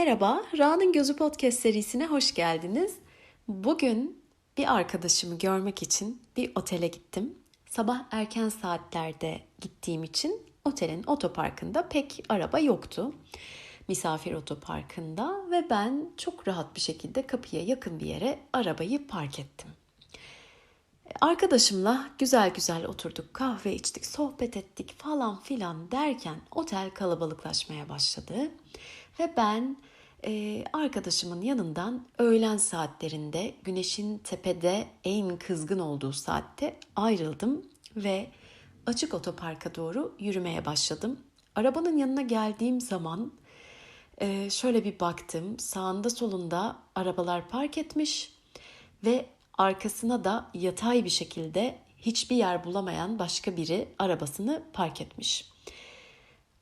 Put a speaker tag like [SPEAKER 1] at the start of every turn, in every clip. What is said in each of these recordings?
[SPEAKER 1] Merhaba, Ra'nın Gözü Podcast serisine hoş geldiniz. Bugün bir arkadaşımı görmek için bir otele gittim. Sabah erken saatlerde gittiğim için otelin otoparkında pek araba yoktu. Misafir otoparkında ve ben çok rahat bir şekilde kapıya yakın bir yere arabayı park ettim. Arkadaşımla güzel güzel oturduk, kahve içtik, sohbet ettik falan filan derken otel kalabalıklaşmaya başladı. Ve ben e, arkadaşımın yanından öğlen saatlerinde güneşin tepede en kızgın olduğu saatte ayrıldım ve açık otoparka doğru yürümeye başladım. Arabanın yanına geldiğim zaman e, şöyle bir baktım. Sağında solunda arabalar park etmiş ve arkasına da yatay bir şekilde hiçbir yer bulamayan başka biri arabasını park etmiş.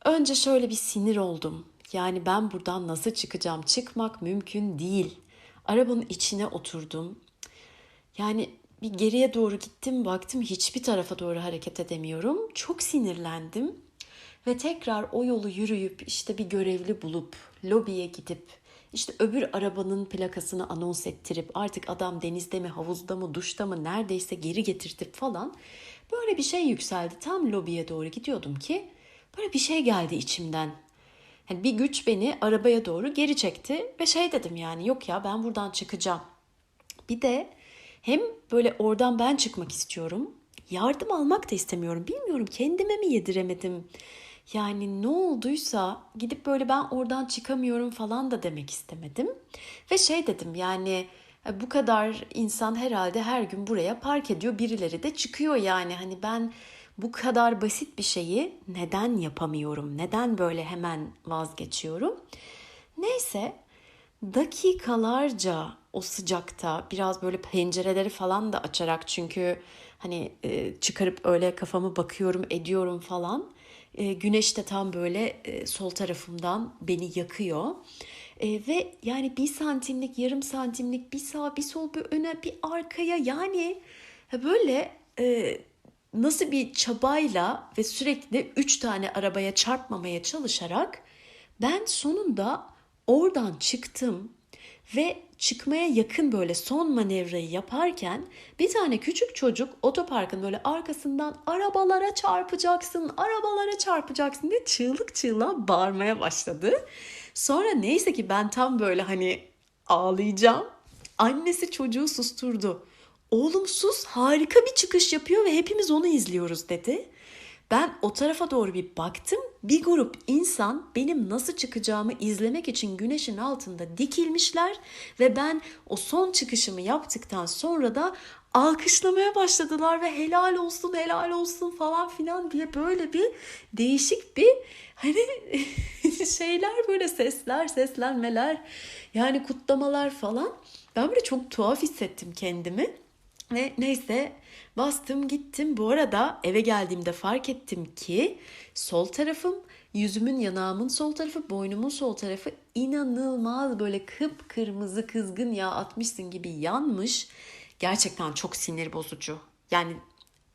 [SPEAKER 1] Önce şöyle bir sinir oldum. Yani ben buradan nasıl çıkacağım? Çıkmak mümkün değil. Arabanın içine oturdum. Yani bir geriye doğru gittim baktım hiçbir tarafa doğru hareket edemiyorum. Çok sinirlendim. Ve tekrar o yolu yürüyüp işte bir görevli bulup lobiye gidip işte öbür arabanın plakasını anons ettirip artık adam denizde mi havuzda mı duşta mı neredeyse geri getirtip falan böyle bir şey yükseldi. Tam lobiye doğru gidiyordum ki böyle bir şey geldi içimden. Yani bir güç beni arabaya doğru geri çekti ve şey dedim yani yok ya ben buradan çıkacağım. Bir de hem böyle oradan ben çıkmak istiyorum. Yardım almak da istemiyorum. Bilmiyorum kendime mi yediremedim. Yani ne olduysa gidip böyle ben oradan çıkamıyorum falan da demek istemedim. Ve şey dedim yani e, bu kadar insan herhalde her gün buraya park ediyor. Birileri de çıkıyor yani. Hani ben bu kadar basit bir şeyi neden yapamıyorum? Neden böyle hemen vazgeçiyorum? Neyse dakikalarca o sıcakta biraz böyle pencereleri falan da açarak çünkü hani e, çıkarıp öyle kafamı bakıyorum ediyorum falan. E, güneş de tam böyle e, sol tarafımdan beni yakıyor. ve yani bir santimlik, yarım santimlik, bir sağ, bir sol, bir öne, bir arkaya yani böyle nasıl bir çabayla ve sürekli üç tane arabaya çarpmamaya çalışarak ben sonunda oradan çıktım ve çıkmaya yakın böyle son manevrayı yaparken bir tane küçük çocuk otoparkın böyle arkasından arabalara çarpacaksın, arabalara çarpacaksın diye çığlık çığlığa bağırmaya başladı. Sonra neyse ki ben tam böyle hani ağlayacağım. Annesi çocuğu susturdu olumsuz harika bir çıkış yapıyor ve hepimiz onu izliyoruz dedi. Ben o tarafa doğru bir baktım. Bir grup insan benim nasıl çıkacağımı izlemek için güneşin altında dikilmişler ve ben o son çıkışımı yaptıktan sonra da alkışlamaya başladılar ve helal olsun helal olsun falan filan diye böyle bir değişik bir hani şeyler böyle sesler seslenmeler yani kutlamalar falan ben böyle çok tuhaf hissettim kendimi. Ve neyse bastım gittim. Bu arada eve geldiğimde fark ettim ki sol tarafım yüzümün yanağımın sol tarafı boynumun sol tarafı inanılmaz böyle kıpkırmızı kızgın yağ atmışsın gibi yanmış. Gerçekten çok sinir bozucu. Yani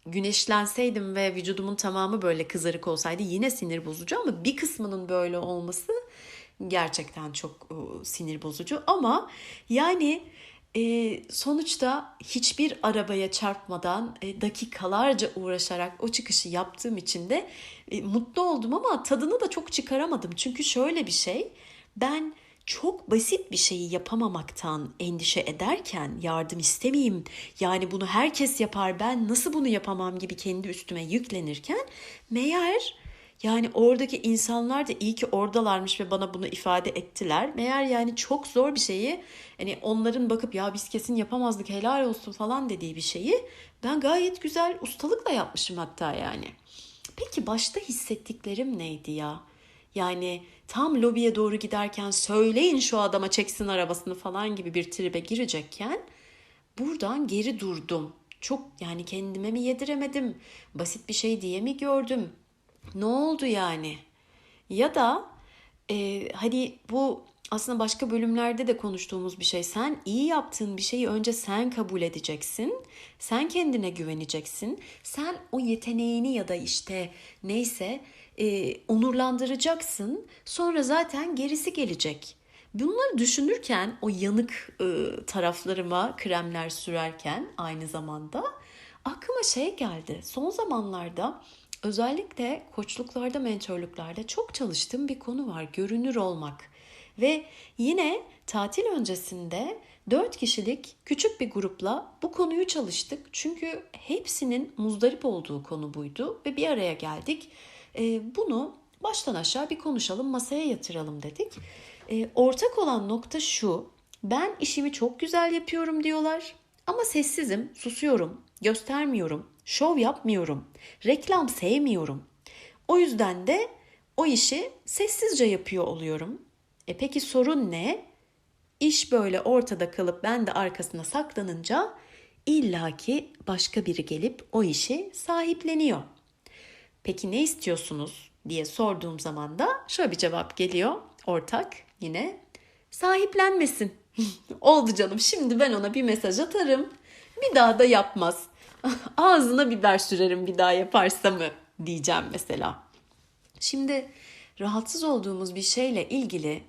[SPEAKER 1] güneşlenseydim ve vücudumun tamamı böyle kızarık olsaydı yine sinir bozucu ama bir kısmının böyle olması gerçekten çok ıı, sinir bozucu ama yani e, sonuçta hiçbir arabaya çarpmadan e, dakikalarca uğraşarak o çıkışı yaptığım için de e, mutlu oldum ama tadını da çok çıkaramadım. Çünkü şöyle bir şey ben çok basit bir şeyi yapamamaktan endişe ederken yardım istemeyeyim yani bunu herkes yapar ben nasıl bunu yapamam gibi kendi üstüme yüklenirken meğer yani oradaki insanlar da iyi ki oradalarmış ve bana bunu ifade ettiler. Meğer yani çok zor bir şeyi hani onların bakıp ya biz kesin yapamazdık helal olsun falan dediği bir şeyi ben gayet güzel ustalıkla yapmışım hatta yani. Peki başta hissettiklerim neydi ya? Yani tam lobiye doğru giderken söyleyin şu adama çeksin arabasını falan gibi bir tribe girecekken buradan geri durdum. Çok yani kendime mi yediremedim? Basit bir şey diye mi gördüm? Ne oldu yani? Ya da e, hani bu aslında başka bölümlerde de konuştuğumuz bir şey. Sen iyi yaptığın bir şeyi önce sen kabul edeceksin. Sen kendine güveneceksin. Sen o yeteneğini ya da işte neyse e, onurlandıracaksın. Sonra zaten gerisi gelecek. Bunları düşünürken o yanık e, taraflarıma kremler sürerken aynı zamanda aklıma şey geldi. Son zamanlarda özellikle koçluklarda, mentörlüklerde çok çalıştığım bir konu var. Görünür olmak. Ve yine tatil öncesinde 4 kişilik küçük bir grupla bu konuyu çalıştık. Çünkü hepsinin muzdarip olduğu konu buydu ve bir araya geldik. E, bunu baştan aşağı bir konuşalım, masaya yatıralım dedik. E, ortak olan nokta şu. Ben işimi çok güzel yapıyorum diyorlar ama sessizim, susuyorum, göstermiyorum, şov yapmıyorum, reklam sevmiyorum. O yüzden de o işi sessizce yapıyor oluyorum. E peki sorun ne? İş böyle ortada kalıp ben de arkasına saklanınca illaki başka biri gelip o işi sahipleniyor. Peki ne istiyorsunuz diye sorduğum zaman da şöyle bir cevap geliyor ortak yine sahiplenmesin. Oldu canım şimdi ben ona bir mesaj atarım bir daha da yapmaz. Ağzına biber sürerim bir daha yaparsa mı diyeceğim mesela. Şimdi rahatsız olduğumuz bir şeyle ilgili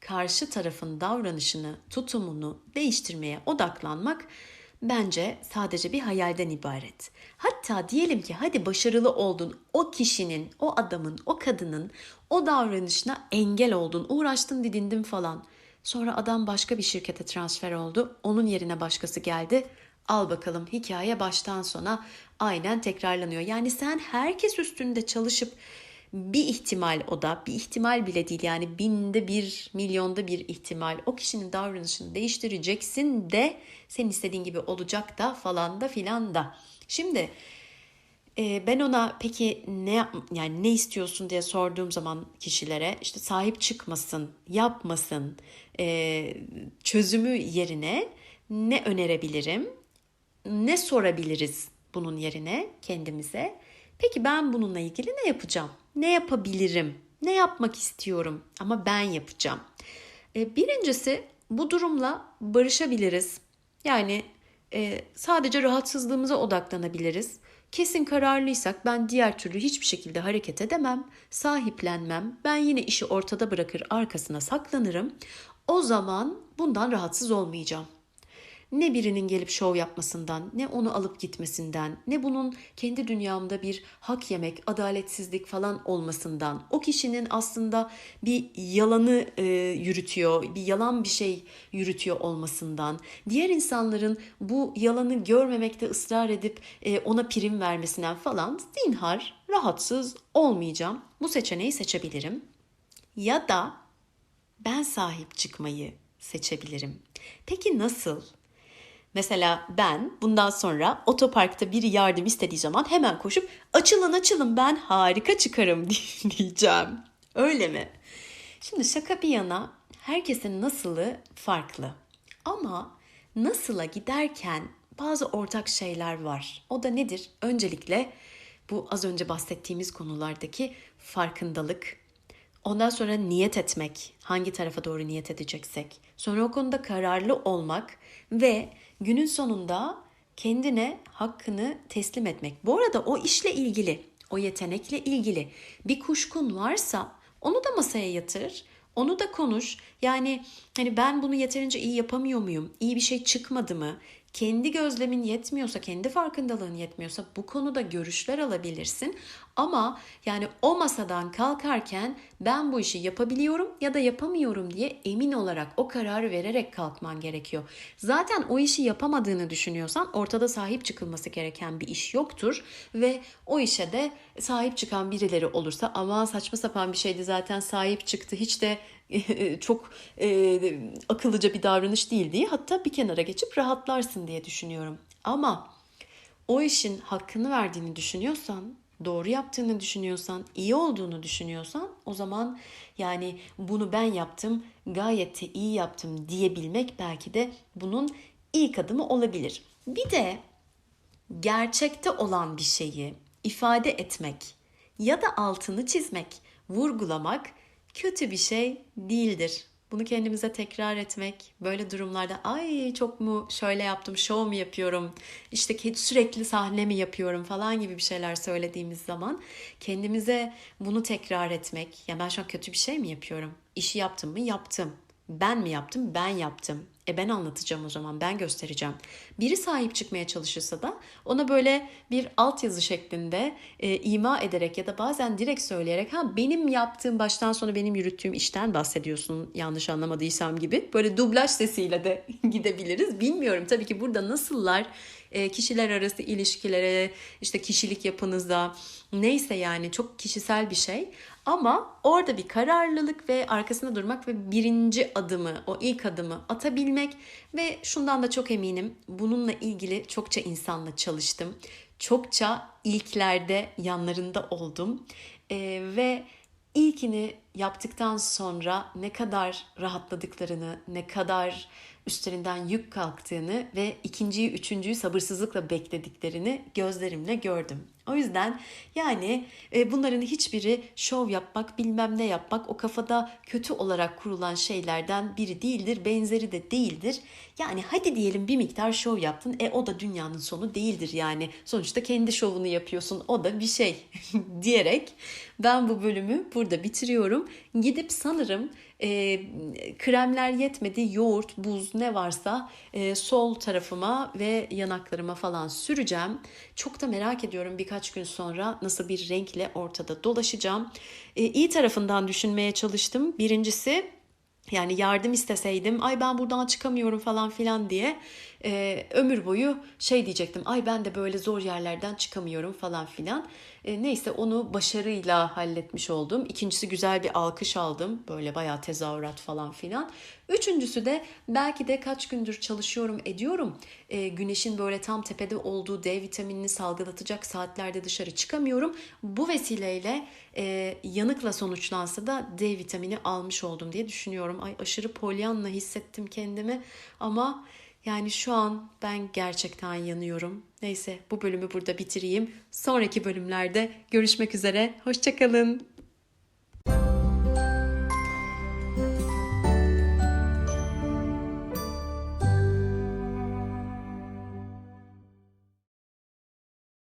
[SPEAKER 1] karşı tarafın davranışını, tutumunu değiştirmeye odaklanmak bence sadece bir hayalden ibaret. Hatta diyelim ki hadi başarılı oldun, o kişinin, o adamın, o kadının o davranışına engel oldun, uğraştın, didindin falan. Sonra adam başka bir şirkete transfer oldu, onun yerine başkası geldi. Al bakalım hikaye baştan sona aynen tekrarlanıyor. Yani sen herkes üstünde çalışıp bir ihtimal o da bir ihtimal bile değil yani binde bir milyonda bir ihtimal o kişinin davranışını değiştireceksin de senin istediğin gibi olacak da falan da filan da. Şimdi e, ben ona peki ne yani ne istiyorsun diye sorduğum zaman kişilere işte sahip çıkmasın, yapmasın, e, çözümü yerine ne önerebilirim, ne sorabiliriz bunun yerine kendimize. Peki ben bununla ilgili ne yapacağım? Ne yapabilirim? Ne yapmak istiyorum? Ama ben yapacağım. E, birincisi bu durumla barışabiliriz. Yani e, sadece rahatsızlığımıza odaklanabiliriz. Kesin kararlıysak ben diğer türlü hiçbir şekilde hareket edemem, sahiplenmem. Ben yine işi ortada bırakır arkasına saklanırım. O zaman bundan rahatsız olmayacağım. Ne birinin gelip şov yapmasından, ne onu alıp gitmesinden, ne bunun kendi dünyamda bir hak yemek, adaletsizlik falan olmasından, o kişinin aslında bir yalanı e, yürütüyor, bir yalan bir şey yürütüyor olmasından, diğer insanların bu yalanı görmemekte ısrar edip e, ona prim vermesinden falan zinhar rahatsız olmayacağım. Bu seçeneği seçebilirim. Ya da ben sahip çıkmayı seçebilirim. Peki nasıl? Mesela ben bundan sonra otoparkta biri yardım istediği zaman hemen koşup açılın açılın ben harika çıkarım diyeceğim. Öyle mi? Şimdi şaka bir yana herkesin nasılı farklı. Ama nasıla giderken bazı ortak şeyler var. O da nedir? Öncelikle bu az önce bahsettiğimiz konulardaki farkındalık. Ondan sonra niyet etmek. Hangi tarafa doğru niyet edeceksek. Sonra o konuda kararlı olmak ve günün sonunda kendine hakkını teslim etmek. Bu arada o işle ilgili, o yetenekle ilgili bir kuşkun varsa onu da masaya yatır. Onu da konuş. Yani hani ben bunu yeterince iyi yapamıyor muyum? İyi bir şey çıkmadı mı? Kendi gözlemin yetmiyorsa, kendi farkındalığın yetmiyorsa bu konuda görüşler alabilirsin. Ama yani o masadan kalkarken ben bu işi yapabiliyorum ya da yapamıyorum diye emin olarak o kararı vererek kalkman gerekiyor. Zaten o işi yapamadığını düşünüyorsan ortada sahip çıkılması gereken bir iş yoktur ve o işe de sahip çıkan birileri olursa ama saçma sapan bir şeydi zaten sahip çıktı hiç de çok e, akıllıca bir davranış değil diye hatta bir kenara geçip rahatlarsın diye düşünüyorum. Ama o işin hakkını verdiğini düşünüyorsan, doğru yaptığını düşünüyorsan, iyi olduğunu düşünüyorsan o zaman yani bunu ben yaptım, gayet de iyi yaptım diyebilmek belki de bunun ilk adımı olabilir. Bir de gerçekte olan bir şeyi ifade etmek ya da altını çizmek, vurgulamak kötü bir şey değildir. Bunu kendimize tekrar etmek, böyle durumlarda ay çok mu şöyle yaptım, şov mu yapıyorum, işte sürekli sahne mi yapıyorum falan gibi bir şeyler söylediğimiz zaman kendimize bunu tekrar etmek. Ya ben şu an kötü bir şey mi yapıyorum? İşi yaptım mı? Yaptım. Ben mi yaptım? Ben yaptım. E ben anlatacağım o zaman, ben göstereceğim. Biri sahip çıkmaya çalışırsa da ona böyle bir altyazı şeklinde e, ima ederek ya da bazen direkt söyleyerek ha benim yaptığım baştan sona benim yürüttüğüm işten bahsediyorsun yanlış anlamadıysam gibi böyle dublaj sesiyle de gidebiliriz. Bilmiyorum tabii ki burada nasıllar kişiler arası ilişkilere işte kişilik yapınızda neyse yani çok kişisel bir şey. Ama orada bir kararlılık ve arkasında durmak ve birinci adımı, o ilk adımı atabilmek ve şundan da çok eminim bununla ilgili çokça insanla çalıştım. Çokça ilklerde yanlarında oldum. Ee, ve ilkini yaptıktan sonra ne kadar rahatladıklarını, ne kadar üstlerinden yük kalktığını ve ikinciyi, üçüncüyü sabırsızlıkla beklediklerini gözlerimle gördüm. O yüzden yani e, bunların hiçbiri şov yapmak, bilmem ne yapmak o kafada kötü olarak kurulan şeylerden biri değildir, benzeri de değildir. Yani hadi diyelim bir miktar şov yaptın, e o da dünyanın sonu değildir yani. Sonuçta kendi şovunu yapıyorsun, o da bir şey diyerek ben bu bölümü burada bitiriyorum. Gidip sanırım e, kremler yetmedi, yoğurt, buz ne varsa e, sol tarafıma ve yanaklarıma falan süreceğim. Çok da merak ediyorum birkaç gün sonra nasıl bir renkle ortada dolaşacağım. E, iyi tarafından düşünmeye çalıştım. Birincisi yani yardım isteseydim ay ben buradan çıkamıyorum falan filan diye e, ömür boyu şey diyecektim ay ben de böyle zor yerlerden çıkamıyorum falan filan. E, neyse onu başarıyla halletmiş oldum. İkincisi güzel bir alkış aldım. Böyle bayağı tezahürat falan filan. Üçüncüsü de belki de kaç gündür çalışıyorum ediyorum. E, güneşin böyle tam tepede olduğu D vitaminini salgılatacak saatlerde dışarı çıkamıyorum. Bu vesileyle e, yanıkla sonuçlansa da D vitamini almış oldum diye düşünüyorum. Ay aşırı polyanla hissettim kendimi ama yani şu an ben gerçekten yanıyorum. Neyse bu bölümü burada bitireyim. Sonraki bölümlerde görüşmek üzere. Hoşçakalın.